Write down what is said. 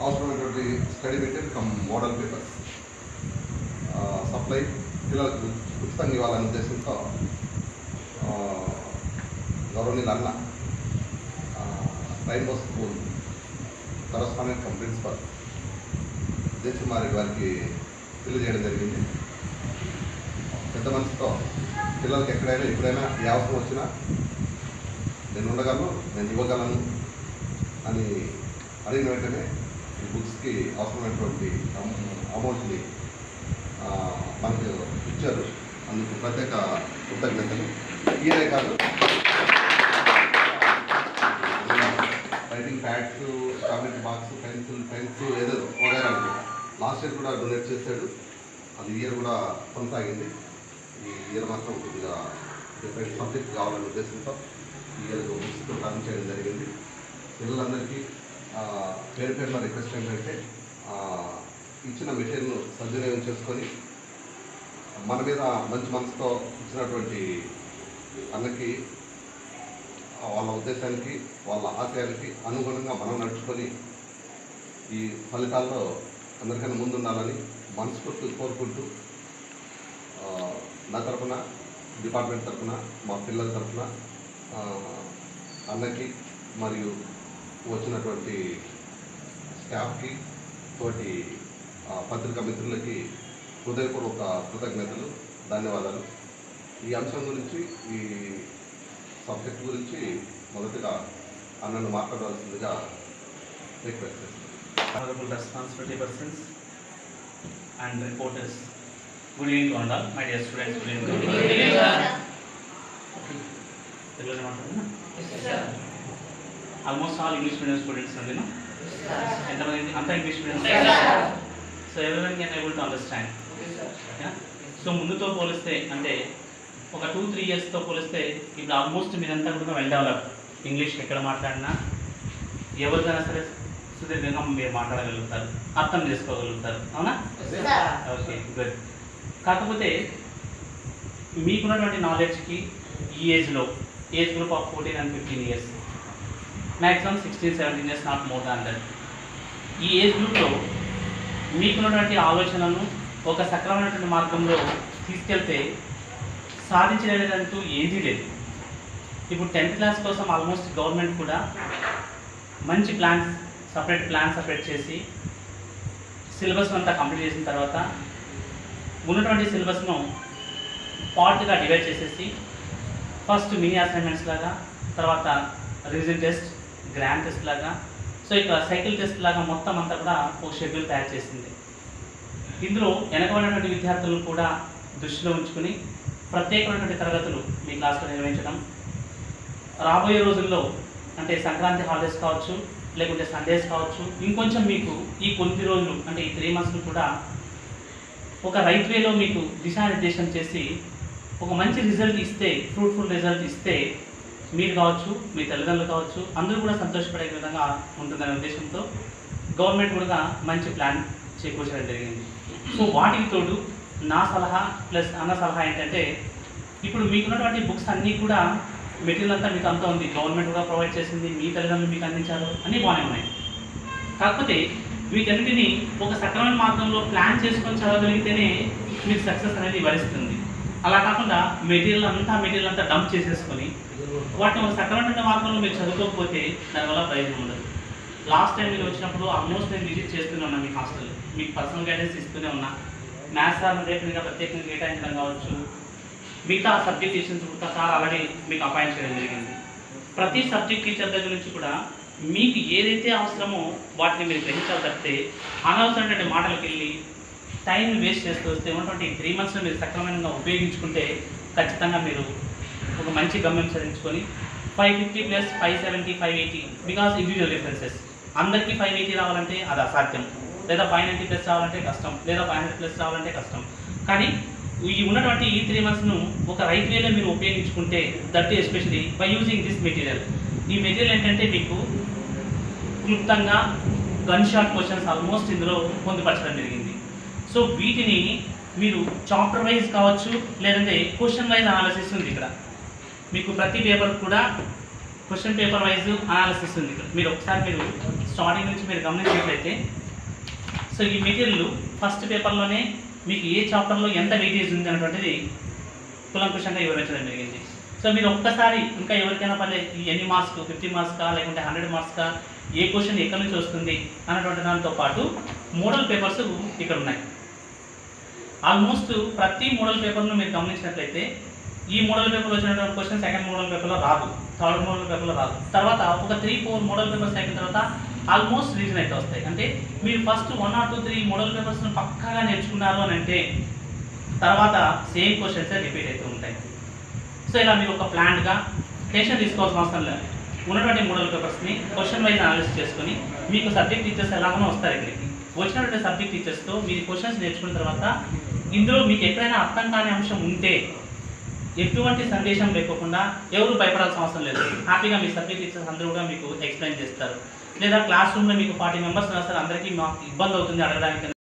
అవసరమైనటువంటి study material cum model papers supply పిల్లలకు ఉచితంగా ఇవ్వాలనే ఉద్దేశంతో గౌరవని గౌరవనీయులు అన్న rainbow school correspondent cum principal Deshakumari వారికి తెలియజేయడం జరిగింది. పెద్ద మనసుతో పిల్లలకి ఎక్కడైనా ఎప్పుడైనా ఏ అవసరం వచ్చినా నేను ఉండగలను నేను ఇవ్వగలను అని అడిగిన వెంటనే ఈ బుక్స్కి అవసరమైనటువంటి అమౌంట్ని మనకు ఇచ్చారు. అందుకు ప్రత్యేక కృతజ్ఞతలు. ఈయనే కాదు. Writing pads comment box pencil pens ఏదో వగైరా లాస్ట్ ఇయర్ కూడా డొనేట్ చేశాడు. అది ఇయర్ కూడా కొనసాగింది. ఈ ఇయర్ మాత్రం కొద్దిగా డిఫరెంట్ సబ్జెక్ట్ కావాలనే ఉద్దేశంతో ఈ ఇయర్ బుక్స్ టర్న్ చేయడం జరిగింది. పిల్లలందరికీ పేరు పేరున రిక్వెస్ట్ ఏంటంటే ఇచ్చిన మెటీరియల్ను సద్వినియోగం చేసుకొని మన మీద మంచి మనసుతో ఇచ్చినటువంటి అన్నకి వాళ్ళ ఉద్దేశానికి వాళ్ళ ఆశయానికి అనుగుణంగా మనం నడుచుకొని ఈ ఫలితాల్లో అందరికన్నా ముందుండాలని మనస్ఫూర్తి కోరుకుంటూ నా తరపున డిపార్ట్మెంట్ తరఫున మా పిల్లల తరపున అందరికీ అన్నకి మరియు వచ్చినటువంటి స్టాఫ్కి తోటి పత్రికా మిత్రులకి హృదయపూర్వక కృతజ్ఞతలు ధన్యవాదాలు ఈ అంశం గురించి ఈ సబ్జెక్ట్ గురించి మొదటగా అన్నను మాట్లాడవలసిందిగా రిక్వెస్ట్ చేస్తున్నాను reporters. Good evening to all, my dear students. Good evening. Good evening, తెలుగులో మాట్లాడుతున్నా almost all English medium students అండి ఎంతమంది అంతా English medium so every can able to understand so ముందుతో పోలిస్తే అంటే ఒక టూ త్రీ ఇయర్స్తో పోలిస్తే ఇప్పుడు ఆల్మోస్ట్ మీరంతా కూడా వెల్ డెవలప్ ఇంగ్లీష్ ఎక్కడ మాట్లాడినా ఎవరికైనా సరే సుదీర్ఘంగా మీరు మాట్లాడగలుగుతారు అర్థం చేసుకోగలుగుతారు అవునా? ఓకే గుడ్ కాకపోతే మీకున్నటువంటి నాలెడ్జ్కి ఈ ఏజ్లో age group of fourteen and fifteen years maximum sixteen seventeen years not more than that ఈ ఏజ్ గ్రూప్లో మీకున్నటువంటి ఆలోచనను ఒక సక్రమైనటువంటి మార్గంలో తీసుకెళ్తే సాధించలేదంటూ ఏదీ లేదు. ఇప్పుడు టెన్త్ క్లాస్ కోసం ఆల్మోస్ట్ గవర్నమెంట్ కూడా మంచి ప్లాన్స్ సపరేట్ ప్లాన్ సపరేట్ చేసి సిలబస్ అంతా కంప్లీట్ చేసిన తర్వాత ఉన్నటువంటి సిలబస్ను పార్ట్గా డివైడ్ చేసేసి ఫస్ట్ మినీ అసైన్మెంట్స్ లాగా తర్వాత రివిజన్ టెస్ట్ గ్రాండ్ టెస్ట్ లాగా సో ఇక సైకిల్ టెస్ట్ లాగా మొత్తం అంతా కూడా ఒక షెడ్యూల్ తయారు చేసింది. ఇందులో వెనకబడినటువంటి విద్యార్థులను కూడా దృష్టిలో ఉంచుకుని ప్రత్యేకమైనటువంటి తరగతులు మీ క్లాస్లో నిర్వహించడం. రాబోయే రోజుల్లో అంటే సంక్రాంతి హాలిడేస్ కావచ్చు లేకుంటే సండేస్ కావచ్చు ఇంకొంచెం మీకు ఈ కొద్ది రోజులు అంటే ఈ త్రీ మంత్స్ను కూడా ఒక రైట్ వేలో మీకు దిశానిర్దేశం చేసి ఒక మంచి రిజల్ట్ ఇస్తే ఫ్రూట్ఫుల్ రిజల్ట్ ఇస్తే మీరు కావచ్చు మీ తల్లిదండ్రులు కావచ్చు అందరూ కూడా సంతోషపడే విధంగా ఉంటుందనే ఉద్దేశంతో గవర్నమెంట్ కూడా మంచి ప్లాన్ చేకూర్చడం జరిగింది. సో వాటికి తోడు నా సలహా ప్లస్ అన్న సలహా ఏంటంటే ఇప్పుడు మీకున్నటువంటి బుక్స్ అన్నీ కూడా మెటీరియల్ అంతా మీకు అంతా ఉంది. గవర్నమెంట్ కూడా ప్రొవైడ్ చేసింది మీ తల్లిదండ్రులు మీకు అందించారు అన్నీ బాగానే ఉన్నాయి. కాకపోతే వీటన్నిటిని ఒక సక్రమైన మార్గంలో ప్లాన్ చేసుకొని చదవగలిగితేనే మీకు సక్సెస్ అనేది వరిస్తుంది. అలా కాకుండా మెటీరియల్ అంతా మెటీరియల్ అంతా డంప్ చేసేసుకొని వాటిని సక్రమైన మార్గంలో మీరు చదువుకోకపోతే దానివల్ల ప్రయోజనం ఉండదు. లాస్ట్ టైం మీరు వచ్చినప్పుడు ఆల్మోస్ట్ నేను విజిట్ చేస్తూనే ఉన్నా మీ హాస్టల్ మీకు పర్సనల్ గైడెన్స్ ఇస్తూనే ఉన్నా. మ్యాథ్స్ సార్ రేపు మీద ప్రత్యేకంగా కేటాయించడం కావచ్చు. మిగతా సబ్జెక్ట్ టీచర్స్ కూడా సార్ ఆల్రెడీ మీకు అపాయింట్ చేయడం జరిగింది. ప్రతి సబ్జెక్ట్ టీచర్ దగ్గర నుంచి కూడా మీకు ఏదైతే అవసరమో వాటిని మీరు గ్రహించాలి తప్పితే అనవసరమైనటువంటి మాటలకు వెళ్ళి టైం వేస్ట్ చేస్తూ వస్తే ఉన్నటువంటి త్రీ మంత్స్లో మీరు సక్రమంగా ఉపయోగించుకుంటే ఖచ్చితంగా మీరు ఒక మంచి గమ్యం సాధించుకొని five fifty plus five seventy five eighty because individual differences అందరికీ ఫైవ్ ఎయిటీ రావాలంటే అది అసాధ్యం. లేదా ఫైవ్ నైంటీ ప్లస్ రావాలంటే కష్టం. లేదా ఫైవ్ హండ్రెడ్ ప్లస్ రావాలంటే కష్టం. కానీ ఈ ఉన్నటువంటి ఈ త్రీ మంత్స్ను ఒక రైట్ వేలో మీరు ఉపయోగించుకుంటే that especially by using this material ఈ మెటీరియల్ ఏంటంటే మీకు క్లుప్తంగా గన్ షాట్ క్వశ్చన్స్ ఆల్మోస్ట్ ఇందులో పొందుపరచడం జరిగింది. సో వీటిని మీరు చాప్టర్ వైజ్ కావచ్చు లేదంటే క్వశ్చన్ వైజ్ అనాలిసిస్ ఉంది ఇక్కడ. మీకు ప్రతి పేపర్ కూడా క్వశ్చన్ పేపర్ వైజ్ అనాలిసిస్ ఉంది ఇక్కడ. మీరు ఒకసారి మీరు స్టార్టింగ్ నుంచి మీరు గమనించినట్లయితే సో ఈ మెటీరియల్ ఫస్ట్ పేపర్లోనే మీకు ఏ చాప్టర్లో ఎంత వెయిటేజ్ ఉంది అనేటువంటిది కులంకుషంగా వివరించడం జరిగింది. సో మీరు ఒక్కసారి ఇంకా ఎవరికైనా పర్లే ఈ ఎన్ని మార్క్స్ ఫిఫ్టీ మార్క్స్కా లేకుంటే హండ్రెడ్ మార్క్స్కా ఏ క్వశ్చన్ ఎక్కడి నుంచి వస్తుంది అన్నటువంటి దాంతో పాటు మోడల్ పేపర్స్ ఇక్కడ ఉన్నాయి. ఆల్మోస్ట్ ప్రతి మోడల్ పేపర్ను మీరు గమనించినట్లయితే ఈ మోడల్ పేపర్లో వచ్చినటువంటి క్వశ్చన్ సెకండ్ మోడల్ పేపర్లో రాదు. థర్డ్ మోడల్ పేపర్లో రాదు. తర్వాత ఒక త్రీ ఫోర్ మోడల్ పేపర్స్ అయిన తర్వాత ఆల్మోస్ట్ రీజన్ అయితే వస్తాయి. అంటే మీరు first one or two three model పేపర్స్ని పక్కాగా నేర్చుకున్నారు అని అంటే తర్వాత సేమ్ క్వశ్చన్స్ రిపీట్ అవుతూ ఉంటాయి. సో ఇలా మీరు ఒక ప్లాన్గా టెన్షన్ తీసుకోవాల్సిన అవసరం లేదు. ఉన్నటువంటి మోడల్ పేపర్స్ని క్వశ్చన్ వైజ్ అనాలిసిస్ చేసుకొని మీకు సబ్జెక్ట్ టీచర్స్ ఎలాగనో వస్తారు ఇక్కడికి. వచ్చినటువంటి సబ్జెక్ట్ టీచర్స్తో మీరు క్వశ్చన్స్ నేర్చుకున్న తర్వాత ఇందులో మీకు ఎక్కడైనా అర్థం కాని అంశం ఉంటే ఎటువంటి సందేశం లేకోకుండా ఎవరు భయపడాల్సిన అవసరం లేదు. హ్యాపీగా మీ సబ్జెక్ట్ టీచర్స్ అందరూ కూడా మీకు ఎక్స్ప్లెయిన్ చేస్తారు. లేదా క్లాస్ రూమ్లో మీకు ఫార్టీ మెంబర్స్ రాస్తారు అందరికీ మాకు ఇబ్బంది అవుతుంది అడగడానికి.